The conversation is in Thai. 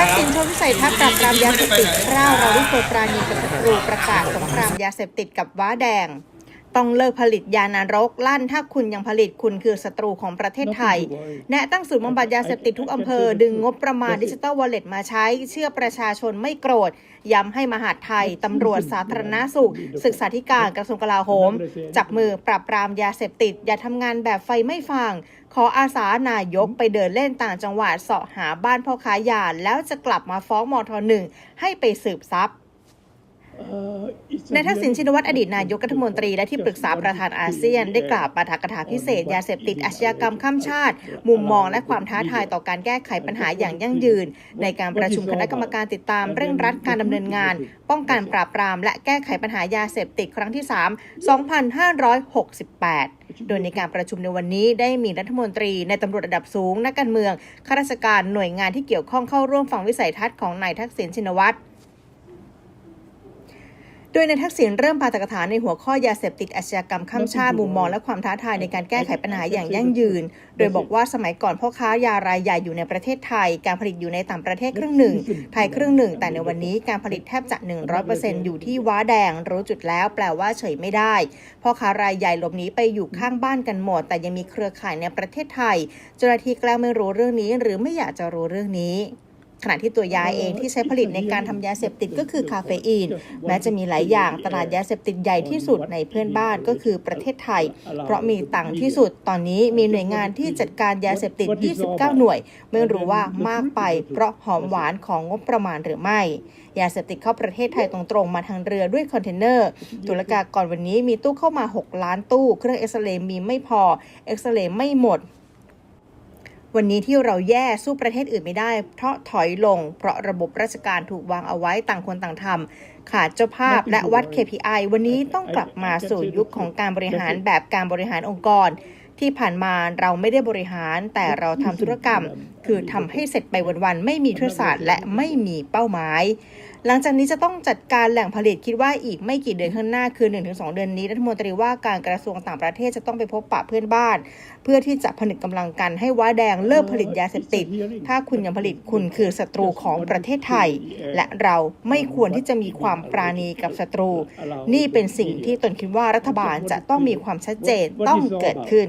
ทักษิณชนวิสัยทัศน์ปราบปรามยาเสพติดกล้าวเราวิโปรปราณีกับศัตรูประกาศสงครามยาเสพติดกับว้าแดง ต้องเลิกผลิตยานรกลั่น ถ้าคุณยังผลิตคุณคือศัตรูของประเทศไทย แนะตั้งศูนย์บำบัดยาเสพติดทุกอำเภอ ดึงงบประมาณดิจิทัลวอลเล็ตมาใช้ เชื่อประชาชนไม่โกรธ ย้ำให้มหาดไทย ตำรวจสาธารณสุข ศึกษาธิการกระทรวงกลาโหม จับมือปราบปรามยาเสพติด อย่าทำงานแบบไฟไม่ฟางขออาสานายกไปเดินเล่นต่างจังหวัดเสาะหาบ้านพ่อค้ายาแล้วจะกลับมาฟ้องมทหนึ่งให้ไปสืบทรัพย์ในายทักษิณชินวัตรอดีตนายกรัฐมนตรีและที่ปรึกษาประธานอาเซียน ได้กล่าวปาฐกถาพิเศษ ยาเสพติดอาชญากรรมข้ามชาติ มุมมองและความท้าทายต่อการแก้ไขปัญหาอย่างยั่งยืน ในการประชุมคณะกรรมการติดตามเร่งรัดการดำเนินงาน ป้องกันปราบปราม และแก้ไขปัญหายาเสพติดครั้งที่ 3 2568 โดยในการประชุมในวันนี้ได้มีรัฐมนตรีในตำรวจระดับสูง นักการเมืองข้าราชการหน่วยงานที่เกี่ยวข้องเข้าร่วมฟังวิสัยทัศน์ของนายทักษิณชินวัตร โดยในทักษิณเริ่มปาฐกถาในหัวข้อยาเสพติดอาชญากรรมข้ามชาติมุมมองและความท้าทายในการแก้ไขปัญหาอย่างยั่งยืน โดยบอกว่าสมัยก่อนพ่อค้ายารายใหญ่อยู่ในประเทศไทย การผลิตอยู่ในต่างประเทศครึ่งหนึ่ง ไทยครึ่งหนึ่ง แต่ในวันนี้การผลิตแทบจะ 100%อยู่ที่ว้าแดง รู้จุดแล้ว แปลว่าเฉยไม่ได้ พ่อค้ารายใหญ่หลบหนีไปอยู่ข้างบ้านกันหมด แต่ยังมีเครือข่ายในประเทศไทยเจ้าหน้าที่แกล้งไม่รู้เรื่องนี้ หรือไม่อยากจะรู้เรื่องนี้ ขณะที่ตัวยาเองที่ใช้ผลิตในการทำยาเสพติดก็คือคาเฟอีน แม้จะมีหลายอย่างตลาดยาเสพติดใหญ่ที่สุดในเพื่อนบ้านก็คือประเทศไทย เพราะมีตังที่สุดตอนนี้มีหน่วยงานที่จัดการยาเสพติด 29 หน่วย ไม่รู้ว่ามากไปเพราะหอมหวานของงบประมาณหรือไม่ ยาเสพติดเข้าประเทศไทยตรงๆ มาทางเรือด้วยคอนเทนเนอร์ตุลกากรวันนี้มีตู้เข้ามา 6 ล้านตู้ เครื่องเอ็กซเรย์มีไม่พอเอ็กซเรย์ไม่หมด วันนี้ที่เราแย่สู้ประเทศอื่นไม่ได้ เพราะถอยลง เพราะระบบราชการถูกวางเอาไว้ต่างคนต่างทำขาดเจ้าภาพและวัด KPI วันนี้ต้องกลับมาสู่ยุคของการบริหารแบบการบริหารองค์กร ที่ผ่านมาเราไม่ได้บริหารแต่เราทำธุรกรรมคือทำให้เสร็จไปวันๆไม่มีทุนศาสตร์และไม่มีเป้าหมาย หลังจากนี้จะต้องจัดการแหล่งผลิตคิดว่าอีกไม่กี่เดือนข้างหน้าคือ 1-2 เดือนนี้รัฐมนตรีว่าการกระทรวงต่างประเทศจะต้องไปพบปะเพื่อนบ้าน เพื่อที่จะผนึกกำลังกันให้ว้าแดงเลิกผลิตยาเสพติด ถ้าคุณยังผลิตคุณคือศัตรูของประเทศไทย และเราไม่ควรที่จะมีความปราณีกับศัตรู นี่เป็นสิ่งที่ตนคิดว่ารัฐบาลจะต้องมีความชัดเจนต้องเกิดขึ้น